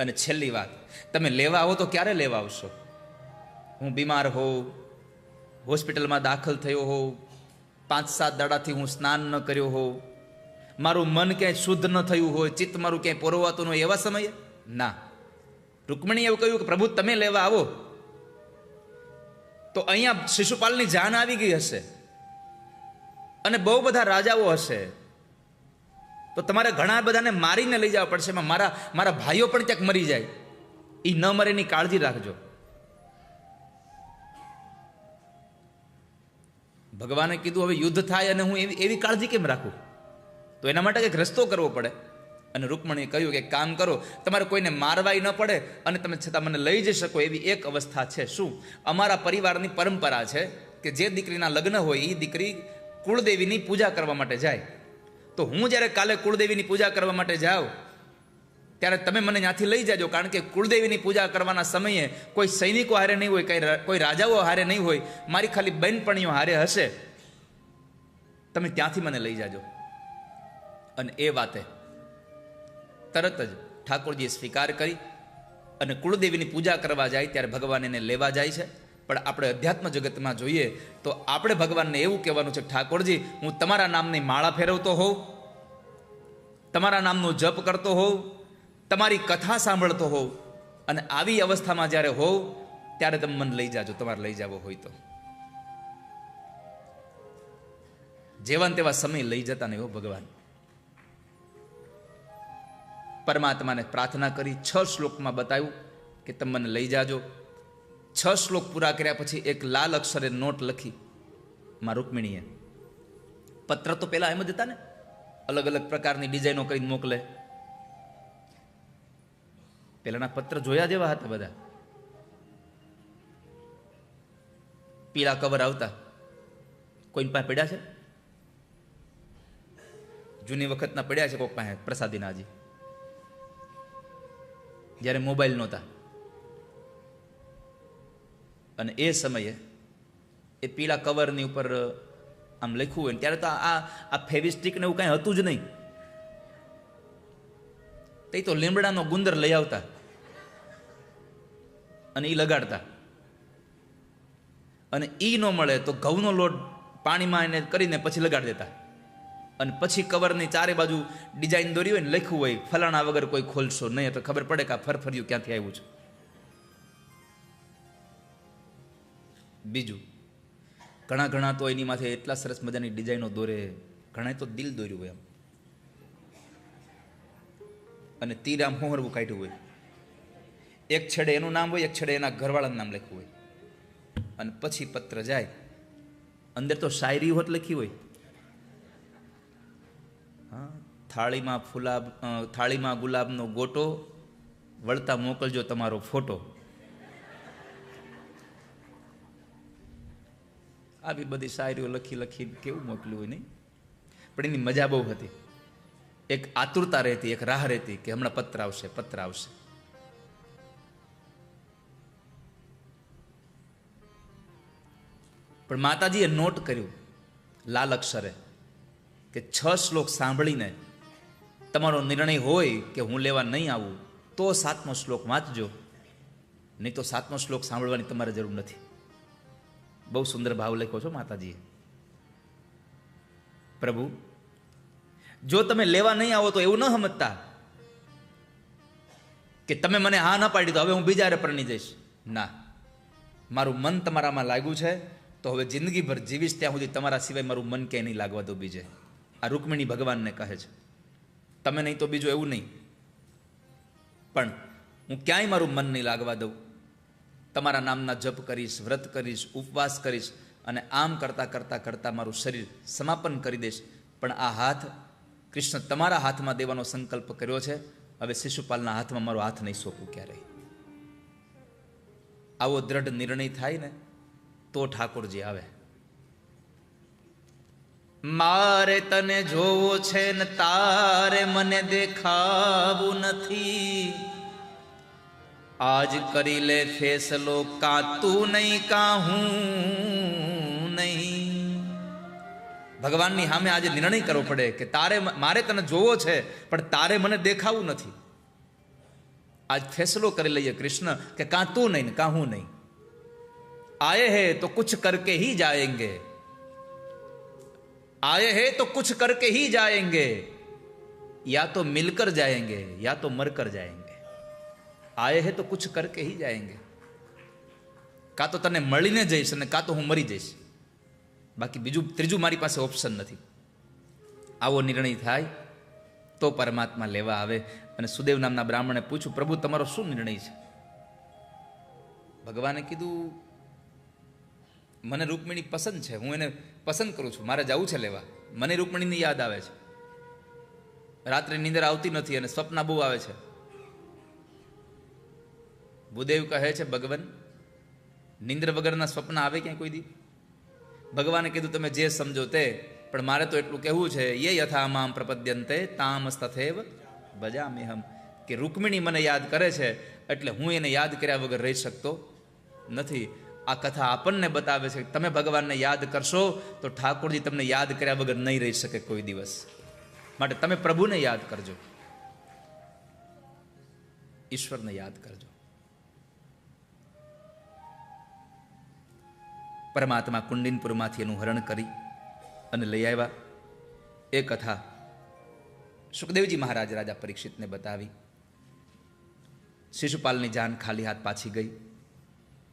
અને છેલ્લી વાત, તમે લેવા આવો તો ક્યારે લેવા આવશો? હું બીમાર હોઉં, હોસ્પિટલમાં દાખલ થયો હોઉં, પાંચ સાત દાડાથી હું સ્નાન ન કર્યો હોઉં, મારું મન ક્યાંય શુદ્ધ ન થયું હોય, ચિત્ત મારું ક્યાંય પોરવાતું ન હોય એવા સમયે? ના. રૂકમણીએ એવું કહ્યું કે, પ્રભુ, તમે લેવા આવો. તો અહીંયા શિશુપાલની જાન આવી ગઈ હશે. અને બહુ બધા રાજાઓ હશે. તો તમારે ઘણા બધાને મારીને લઈ જવા પડશે, એમાં મારા મારા ભાઈઓ પણ ક્યાંક મરી જાય. એ ન મરે એની કાળજી રાખજો. ભગવાને કીધું, હવે યુદ્ધ થાય અને હું એવી એવી કાળજી કેમ રાખું? તો એના માટે કંઈક રસ્તો કરવો પડે. અને રૂકમણીએ કહ્યું કે કામ કરો, તમારે કોઈને મારવાય ન પડે અને તમે છતાં મને લઈ જઈ શકો એવી એક અવસ્થા છે. શું? અમારા પરિવારની પરંપરા છે કે જે દીકરીના લગ્ન હોય એ દીકરી કુળદેવીની પૂજા કરવા માટે જાય. તો હું જ્યારે કાલે કુળદેવીની પૂજા કરવા માટે જાઉં, ત્યારે તમે મને ત્યાંથી લઈ જાજો, કારણ કે કુળદેવીની પૂજા કરવાના સમયે કોઈ સૈનિકો હારે નહીં હોય, કઈ કોઈ રાજાઓ હારે નહીં હોય, મારી ખાલી બહેનપણીઓ હારે હશે. તમે ત્યાંથી મને લઈ જાજો. અને એ વાતે તરત જ ઠાકોરજીએ સ્વીકાર કરી અને કુળદેવીની પૂજા કરવા જાય, ત્યારે ભગવાન એને લેવા જાય છે. પણ આપણે અધ્યાત્મ જગતમાં જોઈએ તો આપણે ભગવાનને એવું કહેવાનું છે, ઠાકોરજી, હું તમારા નામની માળા ફેરવતો હોઉં, તમારા નામનો જપ કરતો હોઉં, તમારી કથા સાંભળતો હોઉં અને આવી અવસ્થામાં જ્યારે હોઉં, ત્યારે તમે મને લઈ જાજો, તમારે લઈ જવો હોય તો. જેવા તેવા સમય લઈ જતા નહીં હો ભગવાન. પરમાત્માને પ્રાર્થના કરી છ શ્લોકમાં બતાવ્યું કે તમે મને લઈ જાજો. છ શ્લોક પૂરા કર્યા પછી એક લાલ અક્ષરે નોટ લખી, માં રૂકમિણીએ, પત્ર તો પહેલાં એમ જ હતા ને? અલગ અલગ પ્રકારની ડિઝાઇનો કરીને મોકલે. પહેલાના પત્ર જોયા જેવા હતા બધા. પીળા કવર આવતા. કોઈ પાસે પડ્યા છે? જૂની વખતના પડ્યા છે કોઈક પાસે? પ્રસાદીના હજી જ્યારે મોબાઈલ નહોતા. અને એ સમયે એ પીળા કવરની ઉપર આમ લખ્યું હોય ત્યારે તો આ આ ફેવિસ્ટિક ને એવું કાંઈ હતું જ નહીં. તે તો લીમડાનો ગુંદર લઈ આવતા અને એ લગાડતા. અને એ ન મળે તો ઘઉંનો લોટ પાણીમાં એને કરીને પછી લગાડી દેતા. અને પછી કવરની ચારે બાજુ ડિઝાઇન દોરી હોય ને, લખ્યું હોય, ફલાણા વગર કોઈ ખોલશો નહીં, તો ખબર પડે કે આ ફરફર્યું ક્યાંથી આવ્યું છે. બીજું, ઘણા ઘણા તો એની માથે એટલા સરસ મજાની ડિઝાઇનો દોરે ઘણા તો દિલ દોર્યું હોય એમ. અને તીર આમ હોહરવું કાઢ્યું હોય. એક છેડે એનું નામ હોય, એક છેડે એના ઘરવાળાનું નામ લખ્યું હોય. અને પછી પત્ર જાય. અંદર તો શાયરી હોત લખી હોય. હા, થાળીમાં ફુલાબ થાળીમાં ગુલાબનો ગોટો, વળતા મોકલજો તમારો ફોટો. આવી બધી શાયરીઓ લખી લખી કેવું મોકલ્યું હોય નહીં? પણ એની મજા બહુ હતી. એક આતુરતા રહેતી, એક રાહ રહેતી કે હમણાં પત્ર આવશે પત્ર આવશે. પણ માતાજીએ નોટ કર્યું લાલ અક્ષરે કે છ શ્લોક સાંભળીને તમારો નિર્ણય હોય કે હું લેવા નહીં આવું, તો સાતમો શ્લોક વાંચજો. નહીં તો સાતમો શ્લોક સાંભળવાની તમારે જરૂર નથી. બહુ સુંદર ભાવ લખ્યો છો માતાજીએ. પ્રભુ, જો તમે લેવા નહીં આવો તો એવું ન સમજતા કે તમે મને હા ના પાડી દો હવે હું બીજા પરણી જઈશ. ના. મારું મન તમારામાં લાગ્યું છે, તો હવે જિંદગીભર જીવીશ ત્યાં સુધી તમારા સિવાય મારું મન ક્યાંય નહીં લાગવા દો બીજે. આ રૂકમિણી ભગવાનને કહે છે. તમે નહીં તો બીજું એવું નહીં. પણ હું ક્યાંય મારું મન નહીં લાગવા દઉં. તમારા નામના જપ કરીશ, વ્રત કરીશ, ઉપવાસ કરીશ અને આમ કરતાં કરતાં કરતાં મારું શરીર સમાપન કરી દઈશ. પણ આ હાથ કૃષ્ણ તમારા હાથમાં દેવાનો સંકલ્પ કર્યો છે. હવે શિશુપાલના હાથમાં મારો હાથ નહીં સોંપું ક્યારેય. આવો દ્રઢ નિર્ણય થાય ને તો ઠાકોરજી આવે. મારે તને જોવો છે ને તારે મને દેખાવું નથી. આજ કરી લે ફેસલો કા તું નહીં કા હું નહીં ભગવાનની સામે આજે નિર્ણય કરવો પડે કે તારે મારે તને જોવો છે પણ તારે મને દેખાવું નથી આજ ફેસલો કરી લઈએ કૃષ્ણ કે કાં તું નહીં ને કાં હું નહીં આયે હે તો કુછ કરકે હી જાયેંગે आए हैं तो कुछ करके ही जाएंगे या तो मिलकर जाएंगे या तो मरकर जाएंगे આયે હે તો કુછ કરકે હી જાયંગે કાં તો તને મળીને જઈશ અને કાં તો હું મરી જઈશ બાકી બીજું ત્રીજું મારી પાસે ઓપ્શન નથી આવો નિર્ણય થાય તો પરમાત્મા લેવા આવે અને સુદેવ નામના બ્રાહ્મણે પૂછ્યું પ્રભુ તમારો શું નિર્ણય છે ભગવાને કીધું મને રૂકમિણી પસંદ છે હું એને પસંદ કરું છું મારે જવું છે લેવા મને રૂકમિણીની યાદ આવે છે। રાત્રે નીંદર આવતી નથી અને સ્વપ્ન બહુ આવે છે। ભૂદેવ કહે છે, ભગવાન, નિંદ્ર વગરના સ્વપ્ન આવે ક્યાંય કોઈ દી? ભગવાને કીધું, તમે જે સમજો તે, પણ મારે તો એટલું કહેવું છે, યે યથા મામ પ્રપદ્યંતે તામસ તથેવ ભજામ્યહમ. કે રૂકમિણી મને યાદ કરે છે, એટલે હું એને યાદ કર્યા વગર રહી શકતો નથી. આ કથા આપણને બતાવે છે તમે ભગવાનને યાદ કરશો, તો ઠાકોરજી તમને યાદ કર્યા વગર નહીં રહી શકે કોઈ દિવસ. માટે તમે પ્રભુને યાદ કરજો. ઈશ્વરને યાદ કરજો. પરમાત્મા કુંડિનપુરમાંથી એનું હરણ કરી અને લઈ આવ્યા. એ કથા સુખદેવજી મહારાજ રાજા પરીક્ષિતને બતાવી. શિશુપાલની જાન ખાલી હાથ પાછી ગઈ.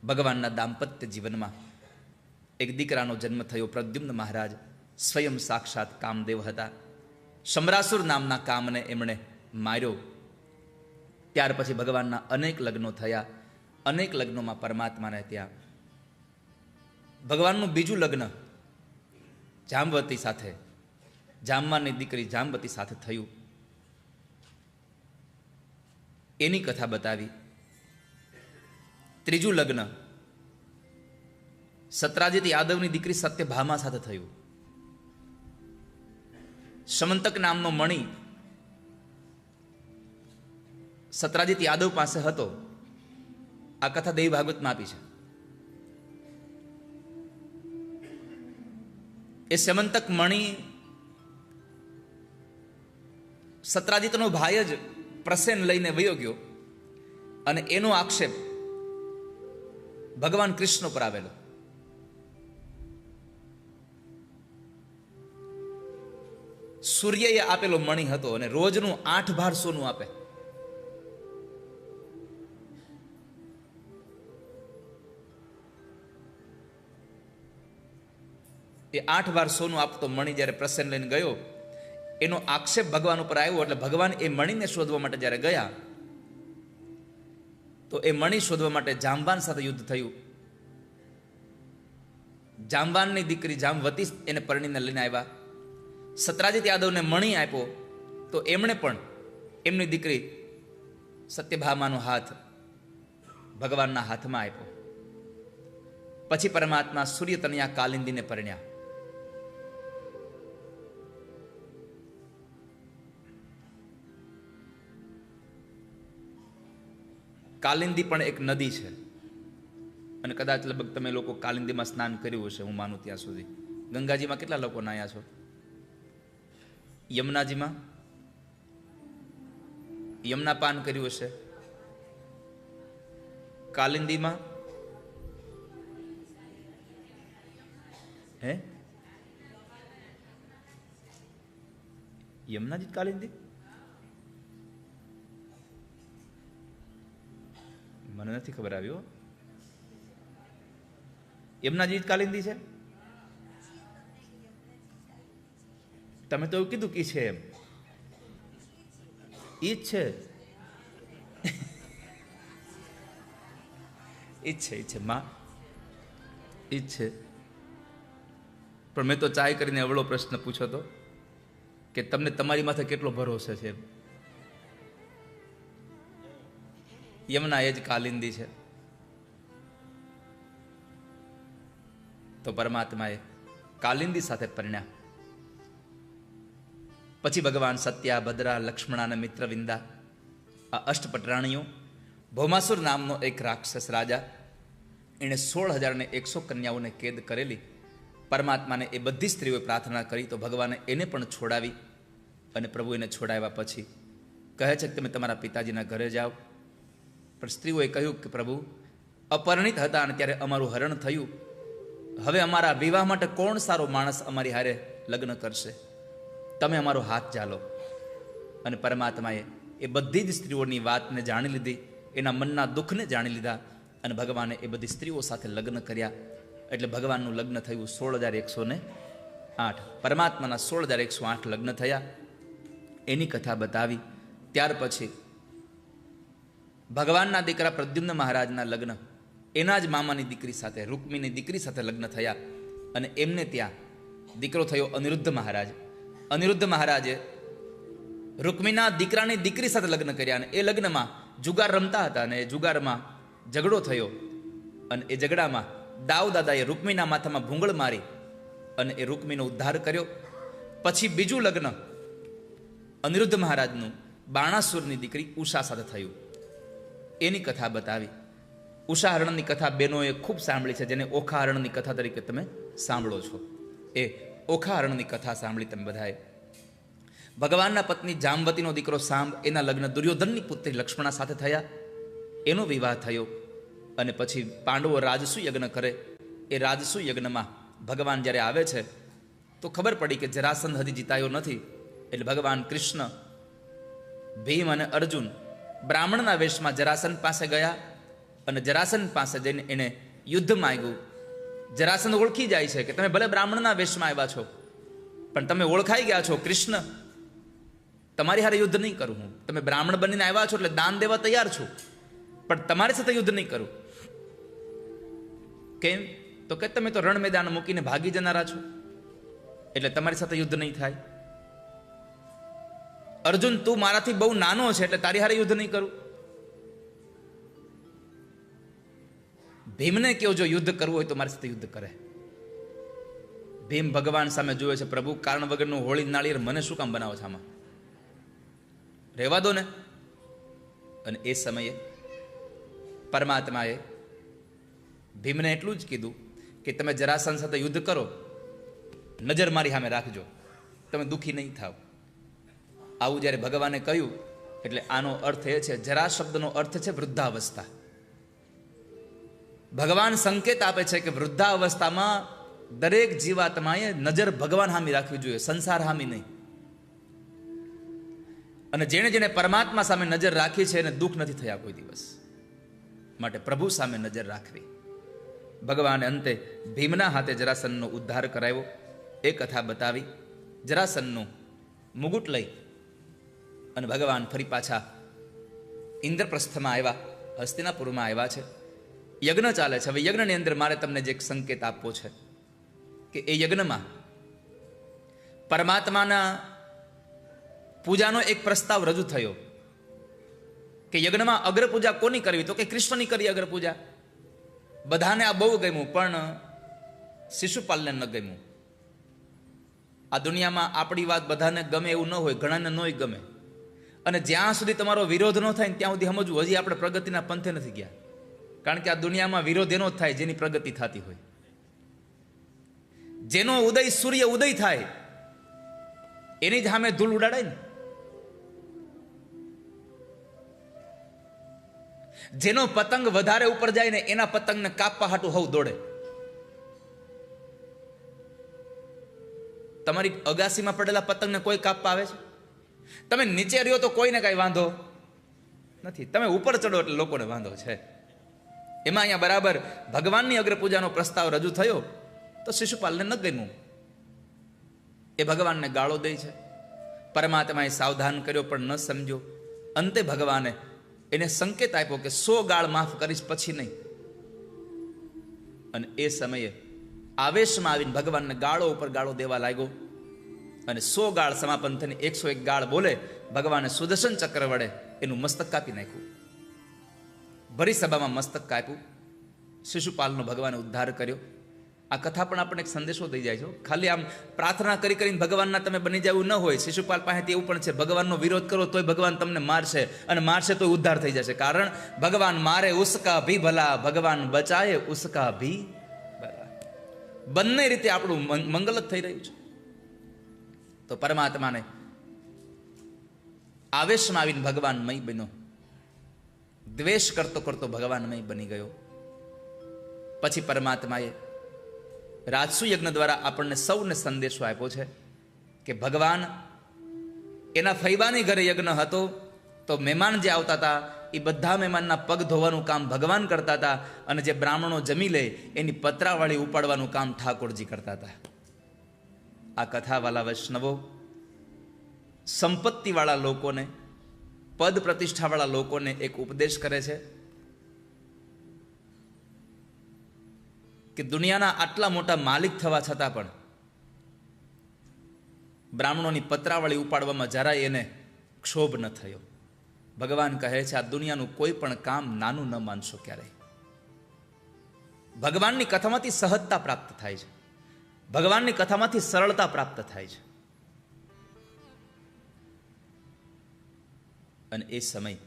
ભગવાનના દાંપત્ય જીવનમાં એક દીકરાનો જન્મ થયો. પ્રદ્યુમ્ન મહારાજ સ્વયં સાક્ષાત કામદેવ હતા. સમરાસુર નામના કામને એમણે માર્યો. ત્યાર પછી ભગવાનના અનેક લગ્નો થયા. અનેક લગ્નોમાં પરમાત્માને ત્યાં ભગવાનનું બીજું લગ્ન જામવતી સાથે, જામવાની દીકરી જામવતી સાથે થયું. એની કથા બતાવી. ત્રીજું લગ્ન, સત્રાજીત યાદવની દીકરી સત્યભામા સાથે થયું. સમંતક નામનો મણી સત્રાજીત યાદવ પાસે હતો. આ કથા દેવી ભાગવતમાં આપી છે. એ સેમંતક મણી સત્રાજીતનો ભાઈ જ પ્રસેન લઈને વયો ગયો અને એનો આક્ષેપ ભગવાન કૃષ્ણ પર આવેલો. સૂર્યએ આપેલો મણી હતો અને રોજનું આઠ ભાર સોનું આપે. એ આઠ વાર સોનું આપતો મણી જ્યારે પ્રસન્ન લઈને ગયો, એનો આક્ષેપ ભગવાન ઉપર આવ્યો એટલે ભગવાન એ મણીને શોધવા માટે જ્યારે ગયા, તો એ મણી શોધવા માટે જામવાન સાથે યુદ્ધ થયું. જામવાનની દીકરી જામવતી એને પરણીને લઈને આવ્યા. સત્રાજીત યાદવને મણી આપ્યો, તો એમણે પણ એમની દીકરી સત્યભામાનો હાથ ભગવાનના હાથમાં આપ્યો. પછી પરમાત્મા સૂર્ય તનયા કાલિંદીને પરણ્યા. કાલિંદી પણ એક નદી છે. અને કદાચ લગભગ તમે લોકો કાલિંદીમાં સ્નાન કર્યું હશે, હું માનું ત્યાં સુધી. ગંગાજીમાં કેટલા લોકો નાયા છો? યમુનાજીમાં? યમુના પાન કર્યું હશે. કાલિંદીમાં? હે? યમુનાજી કાલિંદી? મને નથી ખબર આવ્યો. એમના જ કાલિંદી છે? તમે તો એવું કીધું કે છે એમ. ઈ જ છે. ઈ જ છે, ઈ છે, માં. ઈ છે. પણ મેં તો ચાય કરીને અવળો પ્રશ્ન પૂછ્યો તો કે તમને તમારી માથે કેટલો ભરોસો છે યમુના એ જ કાલિંદી છે. તો પરમાત્માએ કાલિંદી સાથે પરણ્યા. પછી ભગવાન સત્યા, ભદ્રા, લક્ષ્મણ અને મિત્રવિંદા, આ અષ્ટપટરાણીઓ, ભૌમાસુર નામનો એક રાક્ષસ રાજા, એણે સોળ હજારને એકસો કન્યાઓને કેદ કરેલી. પરમાત્માને એ બધી સ્ત્રીઓએ પ્રાર્થના કરી, તો ભગવાને એને પણ છોડાવી અને પ્રભુ એને છોડાવ્યા પછી કહે છે કે તમે તમારા પિતાજીના ઘરે જાઓ. પણ સ્ત્રીઓએ કહ્યું કે પ્રભુ, અપરિણિત હતા અને ત્યારે અમારું હરણ થયું. હવે અમારા વિવાહ માટે કોણ સારો માણસ અમારી હારે લગ્ન કરશે? તમે અમારો હાથ ચાલો. અને પરમાત્માએ એ બધી જ સ્ત્રીઓની વાતને જાણી લીધી, એના મનના દુઃખને જાણી લીધા અને ભગવાને એ બધી સ્ત્રીઓ સાથે લગ્ન કર્યા. એટલે ભગવાનનું લગ્ન થયું સોળ હજાર એકસો ને આઠ. પરમાત્માના સોળ હજાર એકસો આઠ લગ્ન થયા. એની કથા બતાવી. ત્યાર પછી ભગવાનના દીકરા પ્રદ્યુમ્ન મહારાજના લગ્ન, એના જ મામાની દીકરી સાથે રૂકમીની દીકરી સાથે લગ્ન થયા અને એમને ત્યાં દીકરો થયો અનિરુદ્ધ મહારાજ. અનિરુદ્ધ મહારાજે રૂકમીના દીકરાની દીકરી સાથે લગ્ન કર્યા અને એ લગ્નમાં જુગાર રમતા હતા અને એ જુગારમાં ઝઘડો થયો અને એ ઝઘડામાં દાવ દાદાએ રૂકમીના માથામાં ભૂંગળ મારી અને એ રૂકમીનો ઉદ્ધાર કર્યો. પછી બીજું લગ્ન અનિરુદ્ધ મહારાજનું બાણાસુરની દીકરી ઉષા સાથે થયું. એની કથા બતાવી. ઉષાહરણની કથા બેનોએ ખૂબ સાંભળી છે, જેને ઓખાહરણની કથા તરીકે તમે સાંભળો છો. એ ઓખાહરણની કથા સાંભળી તમે બધાએ. ભગવાનના પત્ની જામવતીનો દીકરો સાંભ એના લગ્ન દુર્યોધનની પુત્રી લક્ષ્મણા સાથે થયા. એનો વિવાહ થયો અને પછી પાંડવો રાજસુ યજ્ઞ કરે. એ રાજસુ યજ્ઞમાં ભગવાન જ્યારે આવે છે, તો ખબર પડી કે જરાસંધ હજી જીતાયો નથી. એટલે ભગવાન કૃષ્ણ, ભીમ અને અર્જુન બ્રાહ્મણના વેશમાં જરાસન પાસે ગયા અને જરાસન પાસે જઈને એણે યુદ્ધ માંગ્યું. જરાસન ઓળખી જાય છે કે તમે ભલે બ્રાહ્મણના વેશમાં આવ્યા છો, પણ તમે ઓળખાઈ ગયા છો કૃષ્ણ. તમારી હારે યુદ્ધ નહીં કરું હું. તમે બ્રાહ્મણ બનીને આવ્યા છો એટલે દાન દેવા તૈયાર છું. પણ તમારી સાથે યુદ્ધ નહીં કરું. કેમ? તો કે તમે તો રણ મેદાન મૂકીને ભાગી જનારા છો. એટલે તમારી સાથે યુદ્ધ નહીં થાય. અર્જુન, તું મારાથી બહુ નાનો છે એટલે તારી હારે યુદ્ધ નહીં કરું. ભીમને કેવો જો યુદ્ધ કરવું હોય તો મારી સાથે યુદ્ધ કરે. ભીમ ભગવાન સામે જોવે છે, પ્રભુ, કારણ વગરનું હોળી નાળિયેર મને શું કામ બનાવો છે આમાં? રહેવા દો ને. અને એ સમયે પરમાત્માએ ભીમને એટલું જ કીધું કે તમે જરાસન સાથે યુદ્ધ કરો, નજર મારી સામે રાખજો. તમે દુઃખી નહીં થાવ. આવું જ્યારે ભગવાને કહ્યું, એટલે આનો અર્થ એ છે, જરા શબ્દનો અર્થ છે વૃદ્ધાવસ્થા. ભગવાન સંકેત આપે છે કે વૃદ્ધાવસ્થામાં દરેક જીવાત્માએ નજર ભગવાન હામી રાખવી જોઈએ, સંસાર હામી નહીં. અને જેણે જેણે પરમાત્મા સામે નજર રાખી છે, એને દુઃખ નથી થયા કોઈ દિવસ. માટે પ્રભુ સામે નજર રાખવી. ભગવાને અંતે ભીમના હાથે જરાસનનો ઉદ્ધાર કરાવ્યો, એ કથા બતાવી, જરાસનનું મુગુટ લઈ અને ભગવાન ફરી પાછા ઇન્દ્રપ્રસ્થમાં આવ્યા, હસ્તિનાપુરમાં આવ્યા છે. યજ્ઞ ચાલે છે. હવે યજ્ઞની અંદર મારે તમને જે સંકેત આપવો છે કે એ યજ્ઞમાં પરમાત્માના પૂજાનો એક પ્રસ્તાવ રજૂ થયો કે યજ્ઞમાં અગ્ર પૂજા કોની કરવી? તો કે કૃષ્ણની કરી અગ્ર પૂજા બધાને આ બહુ ગમ્યું, પણ શિશુપાલને ન ગમ્યું. આ દુનિયામાં આપણી વાત બધાને ગમે એવું ન હોય, ઘણાને નોય ગમે. અને જ્યાં સુધી તમારો વિરોધ ન થાય ત્યાં સુધી સમજવું, હજી આપણે પ્રગતિના પંથે નથી ગયા. કારણ કે આ દુનિયામાં વિરોધ એનો જ થાય જેની પ્રગતિ થતી હોય. જેનો ઉદય સૂર્ય ઉદય થાય, એની જ સામે ધૂળ ઉડાડાય ને. જેનો પતંગ વધારે ઉપર જાય ને એના પતંગને કાપવા હાટું હવ દોડે. તમારી અગાસીમાં પડેલા પતંગને કોઈ કાપવા આવે છે? તમે નીચે રહ્યો તો કોઈને કાંઈ વાંધો નથી. તમે ઉપર ચડો એટલે લોકોને વાંધો છે. એમાં અહીંયા બરાબર ભગવાનની અગ્રપૂજાનો પ્રસ્તાવ રજૂ થયો તો શિશુપાલને ન ગમ્યું. એ ભગવાનને ગાળો દે છે. પરમાત્માએ સાવધાન કર્યો પણ ન સમજ્યો. અંતે ભગવાને એને સંકેત આપ્યો કે સો ગાળ માફ કરીશ પછી નહીં. અને એ સમયે આવેશમાં આવીને ભગવાનને ગાળો ઉપર ગાળો દેવા લાગ્યો. અને સો ગાળ સમાપન થઈને એકસો એક ગાળ બોલે ભગવાને સુદર્શન ચક્ર વડે એનું મસ્તક કાપી નાખ્યું. ભરી સભામાં મસ્તક કાપ્યું. શિશુપાલનો ભગવાને ઉદ્ધાર કર્યો. આ કથા પણ આપણને એક સંદેશો થઈ જાય છે ખાલી આમ પ્રાર્થના કરી કરીને ભગવાનના તમે બની જવું ન હોય. શિશુપાલ પાસેથી એવું પણ છે, ભગવાનનો વિરોધ કરો તોય ભગવાન તમને મારશે અને મારશે તો ઉદ્ધાર થઈ જશે. કારણ ભગવાન મારે ઉસકા ભી ભલા, ભગવાન બચાય ઉસકા ભી ભલા. બંને રીતે આપણું મંગલ જ થઈ રહ્યું છે. તો પરમાત્માને આવેશમાં આવીને ભગવાન મય બન્યો. દ્વેષ કરતો કરતો ભગવાનમય બની ગયો. પછી પરમાત્માએ રાજસુ યજ્ઞ દ્વારા આપણને સૌને સંદેશો આપ્યો છે કે ભગવાન, એના ફૈબાની ઘરે યજ્ઞ હતો તો મહેમાન જે આવતા હતા, એ બધા મહેમાનના પગ ધોવાનું કામ ભગવાન કરતા હતા અને જે બ્રાહ્મણો જમી લે, એની પતરાવાળી ઉપાડવાનું કામ ઠાકોરજી કરતા હતા. આ કથાવાલા વૈષ્ણવો, સંપત્તિવાળા લોકોને પદ પ્રતિષ્ઠાવાળા લોકોને એક ઉપદેશ કરે છે કે દુનિયાના આટલા મોટા માલિક થવા છતાં પણ બ્રાહ્મણોની પતરાવળી ઉપાડવામાં જરાય એને ક્ષોભ ન થયો. ભગવાન કહે છે, આ દુનિયાનું કોઈ પણ કામ નાનું ન માનશો ક્યારેય. ભગવાનની કથામાંથી સહજતા પ્રાપ્ત થાય છે. ભગવાનની કથામાંથી સરળતા પ્રાપ્ત થાય છે. અને એ સમય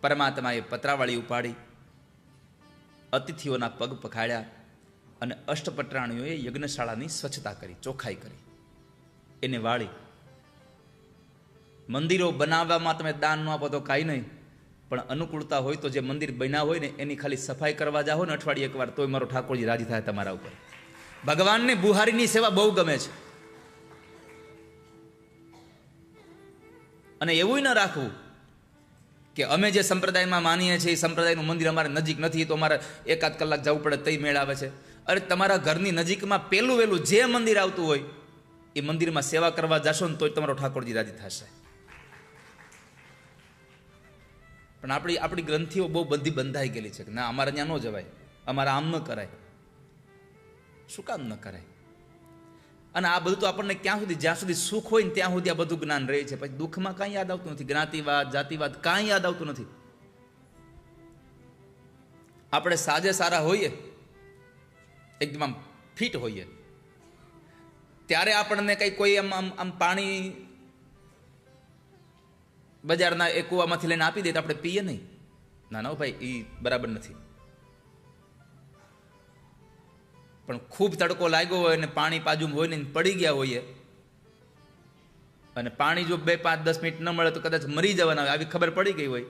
પરમાત્માએ પતરાવાળી ઉપાડી, અતિથિઓના પગ પખાડ્યા અને અષ્ટપટરાણીઓએ યજ્ઞશાળાની સ્વચ્છતા કરી, ચોખ્ખાઈ કરી. એને વાળી, મંદિરો બનાવવામાં તમે દાન ન આપો તો કાંઈ નહીં. પણ અનુકૂળતા હોય તો જે મંદિર બન્યા હોય ને, એની ખાલી સફાઈ કરવા જાઓ ને અઠવાડિયે એકવાર, તોય મારો ઠાકોરજી રાજી થાય તમારા ઉપર. ભગવાનને બુહારીની સેવા બહુ ગમે છે. અને એવું ન રાખવું કે અમે જે સંપ્રદાયમાં માનીએ છીએ, એ સંપ્રદાયનું મંદિર અમારે નજીક નથી, તો અમારે એકાદ કલાક જવું પડે તઈ મેળ આવે છે. અરે તમારા ઘરની નજીકમાં પહેલું વહેલું જે મંદિર આવતું હોય, એ મંદિરમાં સેવા કરવા જશો ને તોય તમારો ઠાકોરજી રાજી થશે. પણ આપણી આપણી ગ્રંથિઓ બહુ બધી બંધાઈ ગયેલી છે કે ના, અમારે ત્યાં ન જવાય. અમારે આમ ન કરાય. શું કામ ન કરાય? અને આ બધું તો આપણને ક્યાં સુધી જ્યાં સુધી સુખ હોય ને ત્યાં સુધી આ બધું જ્ઞાન રહે છે. પછી દુઃખમાં કાંઈ યાદ આવતું નથી. જ્ઞાતિવાદ, જાતિવાદ કાંઈ યાદ આવતું નથી. આપણે સાજે સારા હોઈએ, એકદમ ફિટ હોઈએ, ત્યારે આપણને કંઈ કોઈ આમ આમ આમ પાણી બજારના એ કૂવામાંથી લઈને આપી દે તો આપણે પીએ નહીં. ના ના ભાઈ એ બરાબર નથી. પણ ખૂબ તડકો લાગ્યો હોય અને પાણી બાજુમાં હોય ને પડી ગયા હોઈએ. અને પાણી જો બે, પાંચ, દસ મિનિટ ન મળે તો કદાચ મરી જવાના હોય, આવી ખબર પડી ગઈ હોય.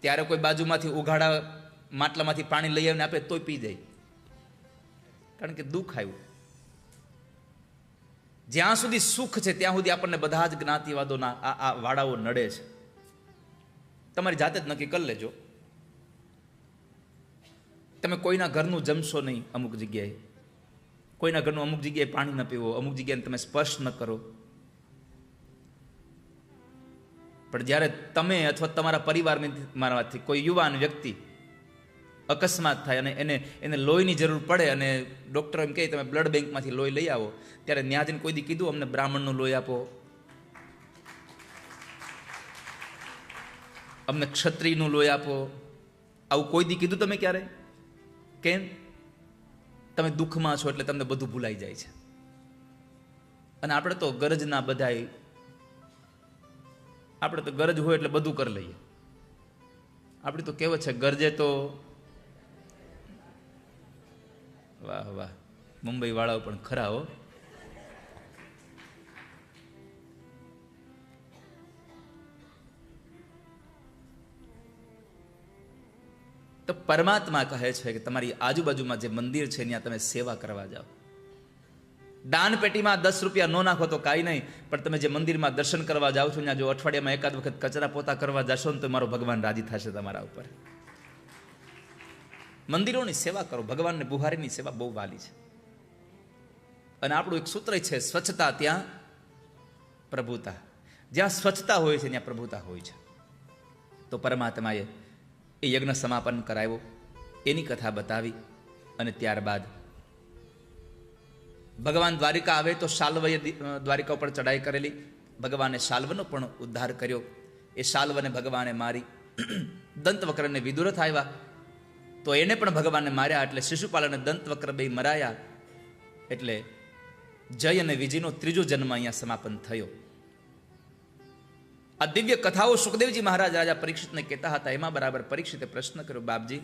ત્યારે કોઈ બાજુમાંથી ઉઘાડા માટલામાંથી પાણી લઈ આવીને આપે તોય પી જાય. કારણ કે દુઃખ આવ્યું. જ્યાં સુધી સુખ છે, ત્યાં સુધી આપણને બધા જ જ્ઞાતિવાદોના આ આ વાડાઓ નડે છે. તમારી જાતે જ નક્કી કરી લેજો. તમે કોઈના ઘરનું જમશો નહીં અમુક જગ્યાએ. કોઈના ઘરનું અમુક જગ્યાએ પાણી ન પીવો, અમુક જગ્યાએ તમે સ્પર્શ ન કરો. પણ જ્યારે તમે અથવા તમારા પરિવારમાંથી કોઈ યુવાન વ્યક્તિ અકસ્માત થાય અને એને એને લોહીની જરૂર પડે અને ડૉક્ટર એમ કહે, તમે બ્લડ બેંકમાંથી લોહી લઈ આવો. ત્યારે ન્યાજને કોઈ દી કીધું, અમને બ્રાહ્મણનું લોહી આપો. અમને ક્ષત્રિયનું લોહી આપો. આવું કોઈ દી કીધું તમે ક્યારે? કેમ? તમે દુઃખમાં છો એટલે તમને બધું ભૂલાઈ જાય છે. અને આપણે તો ગરજના બધાય, આપણે તો ગરજ હોય એટલે બધું કરી લઈએ. આપણી તો કહેવત છે, ગરજે તો વાહ વાહ. મુંબઈ વાળાઓ પણ ખરા હો. તો પરમાત્મા કહે છે કે તમારી આજુબાજુમાં જે મંદિર છે ત્યાં તમે સેવા કરવા જાઓ. દાન પેટીમાં દસ રૂપિયા ન નાખો તો કાંઈ નહીં, પણ તમે જે મંદિરમાં દર્શન કરવા જાઓ છો, ત્યાં જો અઠવાડિયામાં એકાદ વખત કચરા પોતા કરવા જશો ને તો મારો ભગવાન રાજી થશે તમારા ઉપર. મંદિરોની સેવા કરો. ભગવાનને બુહારીની સેવા બહુ વાલી છે. અને આપણું એક સૂત્ર છે, સ્વચ્છતા ત્યાં પ્રભુતા. જ્યાં સ્વચ્છતા હોય છે, ત્યાં પ્રભુતા હોય છે. તો પરમાત્માએ એ યજ્ઞ સમાપન કરાવ્યો, એની કથા બતાવી અને ત્યારબાદ ભગવાન દ્વારિકા આવે તો શાલ્વએ દ્વારિકા ઉપર ચડાઈ કરેલી. ભગવાને શાલ્વનો પણ ઉદ્ધાર કર્યો. એ શાલ્વને ભગવાને મારી દંતવક્રને વિદુરથ આવ્યા. તો એને પણ ભગવાનને માર્યા એટલે શિશુપાલ અને દંતવક્ર બે મરાયા. એટલે જય અને વિજયનો ત્રીજો જન્મ અહીંયા સમાપન થયો. આ દિવ્ય કથાઓ સુખદેવજી મહારાજ રાજા પરીક્ષિતને કહેતા હતા, એમાં બરાબર પરીક્ષિતે પ્રશ્ન કર્યો, બાપજી,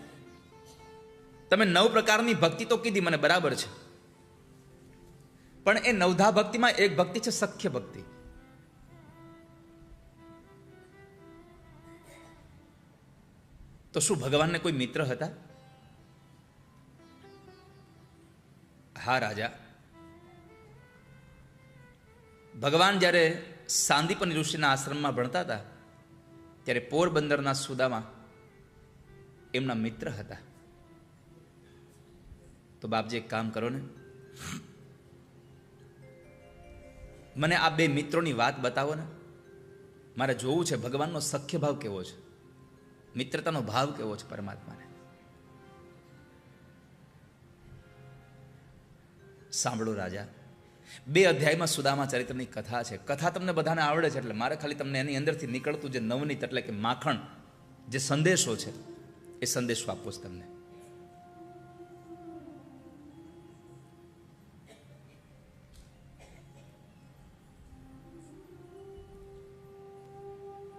તમે નવ પ્રકારની ભક્તિ તો કીધી, મને બરાબર છે. પણ એ નવધા ભક્તિમાં એક ભક્તિ છે સખ્ય ભક્તિ. તો શું ભગવાનને કોઈ મિત્ર હતા? હા, રાજા. ભગવાન જ્યારે સાંદીપની ઋષિના આશ્રમમાં ભણતા હતા, ત્યારે પોરબંદરના સુદામાં એમના મિત્ર હતા. તો બાપજી એક કામ કરો ને. મને આ બે મિત્રોની વાત બતાવો ને. મારે જોવું છે ભગવાનનો સખ્ય ભાવ કેવો છે? મિત્રતાનો ભાવ કેવો છે પરમાત્માને? સાંભળો રાજા. બે અધ્યાયમાં સુદામા ચરિત્રની કથા છે. કથા તમને બધાને આવડે છે એટલે મારે ખાલી તમને એની અંદરથી નીકળતું જે નવનીત એટલે કે માખણ જે સંદેશો છે, એ સંદેશો આપવો છે તમને.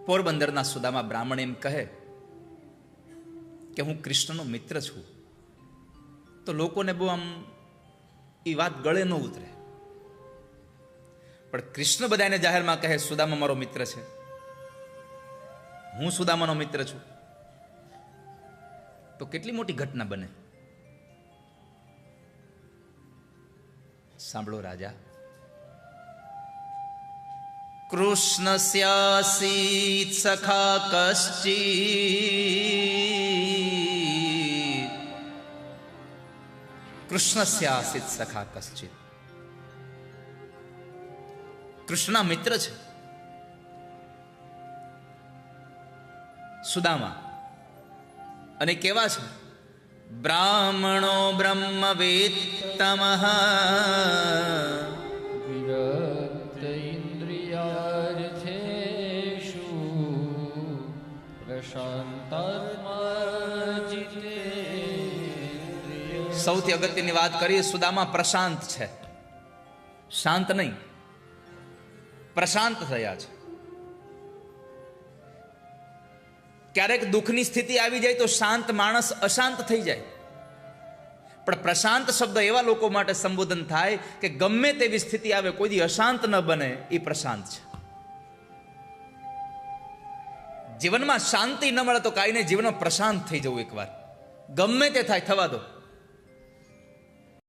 પોરબંદરના સુદામા બ્રાહ્મણ એમ કહે કે હું કૃષ્ણનો મિત્ર છું. તો લોકોને બહુ આમ એ વાત ગળે ન ઉતરે. પણ કૃષ્ણ બધાને જાહેરમાં કહે, સુદામા મારો મિત્ર છે. હું સુદામાનો મિત્ર છું. તો કેટલી મોટી ઘટના બને? સાંભળો રાજા. કૃષ્ણસ્યાસીત સખા કશ્ચિત કૃષ્ણસ્યાસીત સખા કશ્ચિત. કૃષ્ણના મિત્ર છે. સુદામા. અને કેવા છે? બ્રાહ્મણો વિરક્ત સૌથી અગત્યની વાત કરીએ, સુદામા પ્રશાંત છે. શાંત નહીં. પ્રશાંત થયા છે. ક્યારેક દુઃખની સ્થિતિ આવી જાય તો શાંત માણસ અશાંત થઈ જાય. પણ પ્રશાંત શબ્દ એવા લોકો માટે સંબોધન થાય કે ગમે તેવી સ્થિતિ આવે કોઈ અશાંત ન બને, એ પ્રશાંત છે. જીવનમાં શાંતિ ન મળે તો કાંઈ નહીં જીવનમાં પ્રશાંત થઈ જવું એકવાર. ગમે તે થાય, થવા દો.